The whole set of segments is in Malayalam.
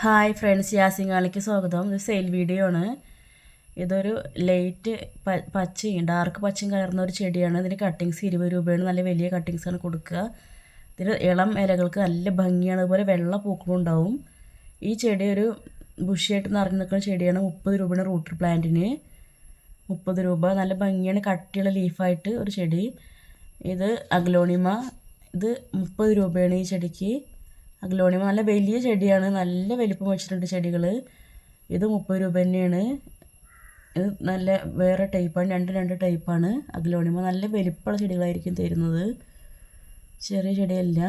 ഹായ് ഫ്രണ്ട്സ് യാസിങ്ങാളിക്ക് സ്വാഗതം. ഇത് സെയിൽ വീഡിയോ ആണ്. ഇതൊരു ലൈറ്റ് പച്ചയും ഡാർക്ക് പച്ചയും കലർന്ന ഒരു ചെടിയാണ്. ഇതിന് കട്ടിങ്സ് ഇരുപത് രൂപയാണ്. നല്ല വലിയ കട്ടിങ്സാണ് കൊടുക്കുക. ഇതിന് ഇളം ഇലകൾക്ക് നല്ല ഭംഗിയാണ്. അതുപോലെ വെള്ള പൂക്കളും ഉണ്ടാവും. ഈ ചെടി ഒരു ബുഷിയായിട്ട് നിറഞ്ഞു നിൽക്കുന്ന ചെടിയാണ്. മുപ്പത് രൂപയാണ് റൂട്ടർ പ്ലാന്റിന്. മുപ്പത് രൂപ. നല്ല ഭംഗിയാണ്. കട്ടിയുള്ള ലീഫായിട്ട് ഒരു ചെടി. ഇത് അഗ്ലോണിമ. ഇത് മുപ്പത് രൂപയാണ് ഈ ചെടിക്ക്. അഗ്ലോണിമ നല്ല വലിയ ചെടിയാണ്. നല്ല വലിപ്പം വെച്ചിട്ടുണ്ട് ചെടികൾ ഇത് മുപ്പത് രൂപ തന്നെയാണ്. ഇത് നല്ല വേറെ ടൈപ്പാണ്. രണ്ട് രണ്ട് ടൈപ്പാണ്. അഗ്ലോണിമ നല്ല വലിപ്പമുള്ള ചെടികളായിരിക്കും തരുന്നത്. ചെറിയ ചെടിയല്ല.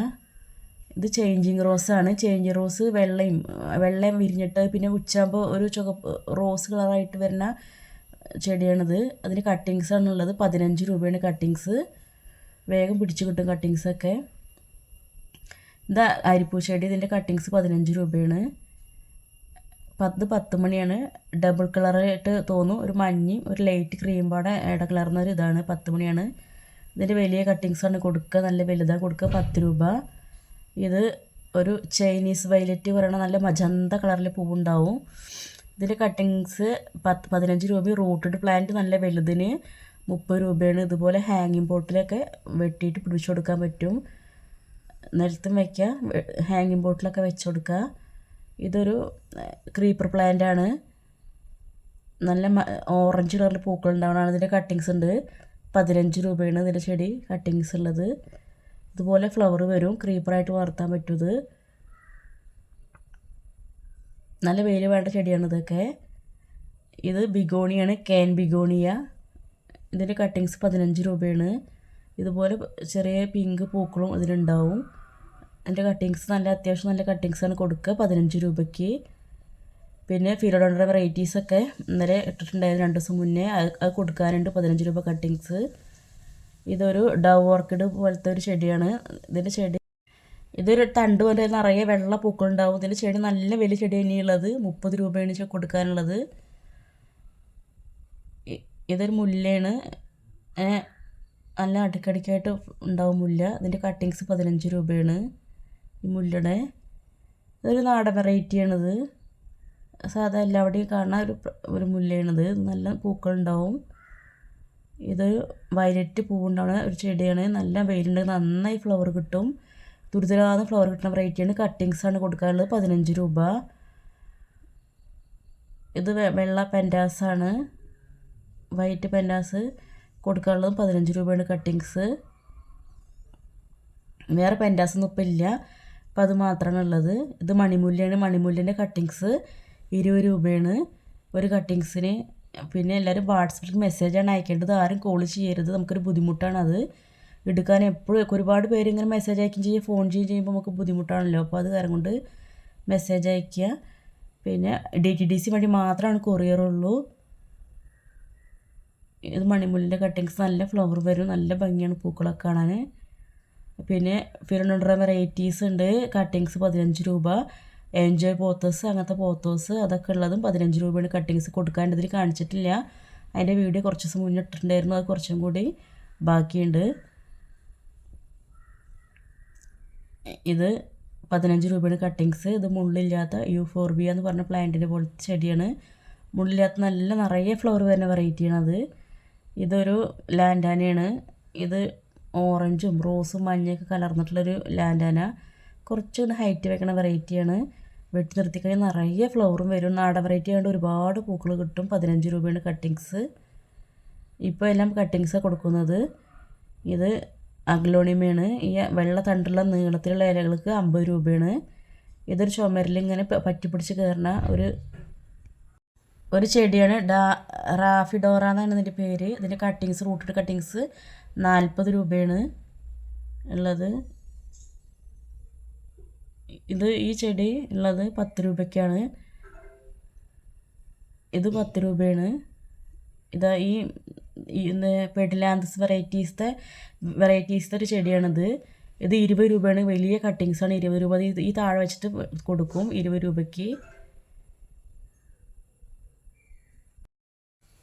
ഇത് ചേഞ്ചിങ് റോസാണ് ചേഞ്ചിങ് റോസ് വെള്ളയും വെള്ളയും വിരിഞ്ഞിട്ട് പിന്നെ ഉച്ചയാകുമ്പോൾ ഒരു ചുവപ്പ് റോസ് കളറായിട്ട് വരുന്ന ചെടിയാണിത്. അതിന് കട്ടിങ്സ് ആണുള്ളത്. പതിനഞ്ച് രൂപയാണ് കട്ടിങ്സ്. വേഗം പിടിച്ചു കിട്ടും കട്ടിങ്സൊക്കെ ഇത് അരിപ്പൂ ഇതിന്റെ കട്ടിങ്സ് പതിനഞ്ച് രൂപയാണ്. പത്ത് പത്ത് മണിയാണ്. ഡബിൾ കളറായിട്ട് തോന്നും. ഒരു മഞ്ഞയും ഒരു ലൈറ്റ് ക്രീം പാടെ ഇട കളർന്ന ഒരു ഇതാണ്. പത്ത് മണിയാണ്. ഇതിന്റെ വലിയ കട്ടിങ്സാണ് കൊടുക്കുക. നല്ല വലുതാണ് കൊടുക്കുക. പത്ത് രൂപ. ഇത് ഒരു ചൈനീസ് വയലറ്റ് പറയണ നല്ല മജന്ത കളറിൽ പൂവുണ്ടാവും. ഇതിന്റെ കട്ടിങ്സ് പത്ത് പതിനഞ്ച് രൂപ റൂട്ടഡ് പ്ലാന്റ് നല്ല വലുതിന് മുപ്പത് രൂപയാണ്. ഇതുപോലെ ഹാങ്ങിങ് പോട്ടിലൊക്കെ വെട്ടിയിട്ട് പിടിച്ചു കൊടുക്കാൻ പറ്റും. നിലത്തും വയ്ക്കുക ഹാങ്ങിങ് ബോട്ടിലൊക്കെ വെച്ച് കൊടുക്കുക. ഇതൊരു ക്രീപ്പർ പ്ലാന്റ് ആണ്. നല്ല ഓറഞ്ച് കളറിൽ പൂക്കൾ ഉണ്ടാവണമാണ് ഇതിന്റെ കട്ടിങ്സ് ഉണ്ട്. പതിനഞ്ച് രൂപയാണ് ഇതിന്റെ ചെടി കട്ടിങ്സ് ഉള്ളത്. ഇതുപോലെ ഫ്ലവർ വരും. ക്രീപ്പറായിട്ട് വളർത്താൻ പറ്റും നല്ല വെയിൽ വേണ്ട ചെടിയാണ് ഇതൊക്കെ. ഇത് ബിഗോണിയാണ്. കേൻ ബിഗോണിയ ഇതിന്റെ കട്ടിങ്സ് പതിനഞ്ച് രൂപയാണ്. ഇതുപോലെ ചെറിയ പിങ്ക് പൂക്കളും ഇതിലുണ്ടാവും. എന്റെ കട്ടിങ്സ് നല്ല അത്യാവശ്യം നല്ല കട്ടിങ്സാണ് കൊടുക്കുക. പതിനഞ്ച് രൂപയ്ക്ക്. പിന്നെ ഫിലോഡോണ്ടറ വെറൈറ്റീസൊക്കെ ഇന്നലെ ഇട്ടിട്ടുണ്ടായിരുന്നു രണ്ട് ദിവസം മുന്നേ. അത് കൊടുക്കാനുണ്ട് പതിനഞ്ച് രൂപ കട്ടിങ്സ് ഇതൊരു ഡവ് ഓർക്കിഡ് പോലത്തെ ഒരു ചെടിയാണ്. ഇതിന്റെ ചെടി ഇതൊരു തണ്ട് പോലെ നിറയെ വെള്ള പൂക്കളുണ്ടാവും. ഇതിന്റെ ചെടി നല്ല വലിയ ചെടി തന്നെയുള്ളത് മുപ്പത് രൂപയാണ് കൊടുക്കാനുള്ളത്. ഇതൊരു മുല്ലയാണ്. നല്ല അടുക്കടിക്കായിട്ട് ഉണ്ടാവും മുല്ല. ഇതിന്റെ കട്ടിങ്സ് പതിനഞ്ച് രൂപയാണ്. ഈ മുല്ലയുടെ ഇതൊരു നാടൻ വെറൈറ്റിയാണിത്. സാധാ എല്ലാവിടെയും കാണുന്ന ഒരു ഒരു മുല്ലയാണിത്. നല്ല പൂക്കളുണ്ടാവും. ഇതൊരു വയലറ്റ് പൂവുണ്ടാവുന്ന ഒരു ചെടിയാണ്. നല്ല വെയിലുണ്ടെങ്കിൽ നന്നായി ഫ്ലവർ കിട്ടും. തുരിതരാന്ന് ഫ്ലവർ കിട്ടുന്ന വെറൈറ്റിയാണ് കട്ടിങ്സാണ് കൊടുക്കാറുള്ളത്. പതിനഞ്ച് രൂപ. ഇത് വെള്ള പെന്റാസാണ് വൈറ്റ് പെന്റാസ് കൊടുക്കാറുള്ളത് പതിനഞ്ച് രൂപയാണ് കട്ടിങ്സ് വേറെ പെന്റാസൊന്നും ഇപ്പം ഇല്ല. അപ്പം അത് മാത്രമാണ് ഉള്ളത് ഇത് മണിമുല്ലയാണ് മണിമുല്ലിന്റെ കട്ടിങ്സ് ഇരുപത് രൂപയാണ്. ഒരു കട്ടിങ്സിന് പിന്നെ എല്ലാവരും വാട്സപ്പിൽ മെസ്സേജാണ് അയക്കേണ്ടത്. ആരും കോൾ ചെയ്യരുത്. നമുക്കൊരു ബുദ്ധിമുട്ടാണ് അത് എടുക്കാൻ എപ്പോഴും ഒരുപാട് പേര് ഇങ്ങനെ മെസ്സേജ് അയക്കുകയും ചെയ്യുക ഫോൺ ചെയ്യുകയും ചെയ്യുമ്പോൾ നമുക്ക് ബുദ്ധിമുട്ടാണല്ലോ. അപ്പോൾ അത് കാരണം കൊണ്ട് മെസ്സേജ് അയക്കുക. പിന്നെ ഡി ടി ഡി സി വഴി മാത്രമാണ് കൊറിയറുള്ളൂ ഇത് മണിമുല്ലിന്റെ കട്ടിങ്സ് നല്ല ഫ്ലവർ വരും. നല്ല ഭംഗിയാണ് പൂക്കളൊക്കെ കാണാൻ. പിന്നെ ഫിറണുഡ്ര വെറൈറ്റീസ് ഉണ്ട്. കട്ടിങ്സ് പതിനഞ്ച് രൂപ. എൻജോയ് പോത്തോസ് അങ്ങനത്തെ പോത്തോസ് അതൊക്കെ ഉള്ളതും പതിനഞ്ച് രൂപയാണ് കട്ടിങ്സ് കൊടുക്കാണ്ടതിൽ കാണിച്ചിട്ടില്ല. അതിന്റെ വീഡിയോ കുറച്ച് ദിവസം മുന്നേ ഇട്ടിട്ടുണ്ടായിരുന്നു. അത് കുറച്ചും കൂടി ബാക്കിയുണ്ട്. ഇത് പതിനഞ്ച് രൂപയാണ് കട്ടിങ്സ് ഇത് മുള്ളില്ലാത്ത യൂഫോർബിയ എന്ന് പറഞ്ഞ പ്ലാന്റിന്റെ പോലത്തെ ചെടിയാണ്. മുള്ളില്ലാത്ത നല്ല നിറയെ ഫ്ലവർ വരുന്ന വെറൈറ്റിയാണ് അത് ഇതൊരു ലാൻഡാനയാണ് ഇത് ഓറഞ്ചും റോസും മഞ്ഞയൊക്കെ കലർന്നിട്ടുള്ളൊരു ലാൻഡാന. കുറച്ചുകൂടി ഹൈറ്റ് വെക്കണ വെറൈറ്റിയാണ് വെട്ടി നിർത്തിക്കഴിഞ്ഞാൽ നിറയെ ഫ്ലവറും വരും. നാടൻ വെറൈറ്റി ആയതുകൊണ്ട് ഒരുപാട് പൂക്കൾ കിട്ടും. പതിനഞ്ച് രൂപയാണ് കട്ടിങ്സ് ഇപ്പോൾ എല്ലാം കട്ടിങ്സാണ് കൊടുക്കുന്നത്. ഇത് അഗ്ലോണിമയാണ്. ഈ വെള്ള തണ്ടുള്ള നീളത്തിലുള്ള ഇലകൾക്ക് അമ്പത് രൂപയാണ്. ഇതൊരു ചുമരിൽ ഇങ്ങനെ പറ്റി പിടിച്ച് കയറുന്ന ഒരു ഒരു ചെടിയാണ് ഡാ റാഫിഡോറ എന്നാണ് ഇതിന്റെ പേര്. ഇതിന്റെ കട്ടിങ്സ് റൂട്ടഡ് കട്ടിങ്സ് നാൽപ്പത് രൂപയാണ് ഉള്ളത്. ഇത് ഈ ചെടി ഉള്ളത് പത്ത് രൂപയ്ക്കാണ്. ഇത് പത്ത് രൂപയാണ്. ഇതാ ഈ പെഡിലാന്തസ് വെറൈറ്റീസത്തെ വെറൈറ്റീസത്തെ ഒരു ചെടിയാണിത്. ഇത് ഇരുപത് രൂപയാണ്. വലിയ കട്ടിങ്സാണ്. ഇരുപത് രൂപ. ഈ താഴെ വെച്ചിട്ട് കൊടുക്കും. ഇരുപത് രൂപയ്ക്ക്.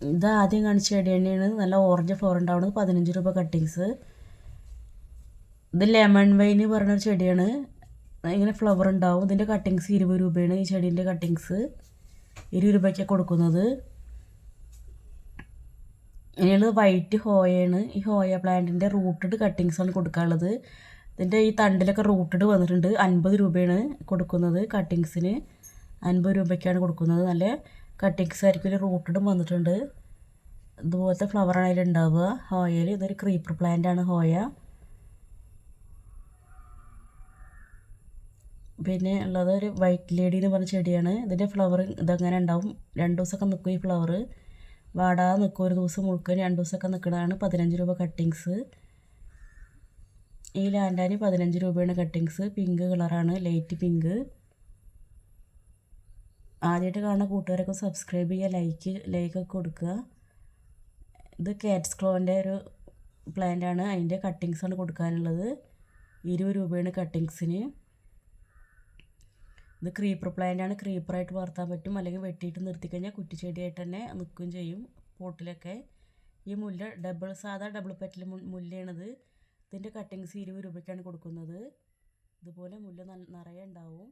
ഇത് ആദ്യം കാണിച്ച ചെടി തന്നെയാണ് നല്ല ഓറഞ്ച് ഫ്ലവർ ഉണ്ടാവുന്നത് പതിനഞ്ച് രൂപ കട്ടിങ്സ് ഇത് ലെമൺ വൈന് പറഞ്ഞൊരു ചെടിയാണ്. ഇങ്ങനെ ഫ്ലവർ ഉണ്ടാവും. ഇതിന്റെ കട്ടിങ്സ് ഇരുപത് രൂപയാണ് ഈ ചെടീന്റെ കട്ടിങ്സ് ഇരുപത് രൂപയ്ക്കാണ് കൊടുക്കുന്നത്. ഇനിയുള്ളത് വൈറ്റ് ഹോയാണ് ഈ ഹോയ പ്ലാന്റിന്റെ റൂട്ടഡ് കട്ടിങ്സ് ആണ് കൊടുക്കാനുള്ളത്. ഇതിന്റെ ഈ തണ്ടിലൊക്കെ റൂട്ടഡ് വന്നിട്ടുണ്ട്. അൻപത് രൂപയാണ് കൊടുക്കുന്നത് കട്ടിങ്സിന് അൻപത് രൂപയ്ക്കാണ് കൊടുക്കുന്നത്. നല്ല കട്ടിങ്സ് ആയിരിക്കും റൂട്ടഡും വന്നിട്ടുണ്ട്. ഇതുപോലത്തെ ഫ്ലവറാണ് അതിലുണ്ടാവുക. ഹോയയിൽ ഇതൊരു ക്രീപ്പർ പ്ലാന്റ് ആണ് ഹോയ. പിന്നെ ഉള്ളത് ഒരു വൈറ്റ് ലേഡി എന്ന് പറഞ്ഞ ചെടിയാണ്. ഇതിന്റെ ഫ്ലവർ ഇതങ്ങനെ ഉണ്ടാവും. രണ്ട് ദിവസമൊക്കെ നിൽക്കും ഈ ഫ്ലവർ വാടാതെ നിൽക്കും. ഒരു ദിവസം മുഴുക്കും രണ്ട് ദിവസമൊക്കെ നിൽക്കുന്നതാണ് പതിനഞ്ച് രൂപ കട്ടിങ്സ് ഈ ലാൻഡാനി പതിനഞ്ച് രൂപയാണ് കട്ടിങ്സ് പിങ്ക് കളറാണ് ലൈറ്റ് പിങ്ക് ആദ്യമായിട്ട് കാണുന്ന കൂട്ടുകാരൊക്കെ സബ്സ്ക്രൈബ് ചെയ്യുക ലൈക്ക് ലൈക്കൊക്കെ കൊടുക്കുക. ഇത് കാറ്റ്സ് ക്ലോന്റെ ഒരു പ്ലാന്റ് ആണ്. അതിന്റെ കട്ടിങ്സ് ആണ് കൊടുക്കാനുള്ളത്. ഇരുപത് രൂപയാണ് കട്ടിങ്സിന് ഇത് ക്രീപ്പർ പ്ലാന്റ് ആണ്. ക്രീപ്പറായിട്ട് വളർത്താൻ പറ്റും. അല്ലെങ്കിൽ വെട്ടിയിട്ട് നിർത്തിക്കഴിഞ്ഞാൽ കുറ്റിച്ചെടിയായിട്ട് തന്നെ നിൽക്കുകയും ചെയ്യും പോട്ടിലൊക്കെ. ഈ മുല്ല ഡബിൾ സാധാ ഡബിൾ പെറ്റൽ മുല്ലയാണിത്. ഇതിന്റെ കട്ടിങ്സ് ഇരുപത് രൂപയ്ക്കാണ് കൊടുക്കുന്നത്. ഇതുപോലെ മുല്ല നിറയെ ഉണ്ടാവും.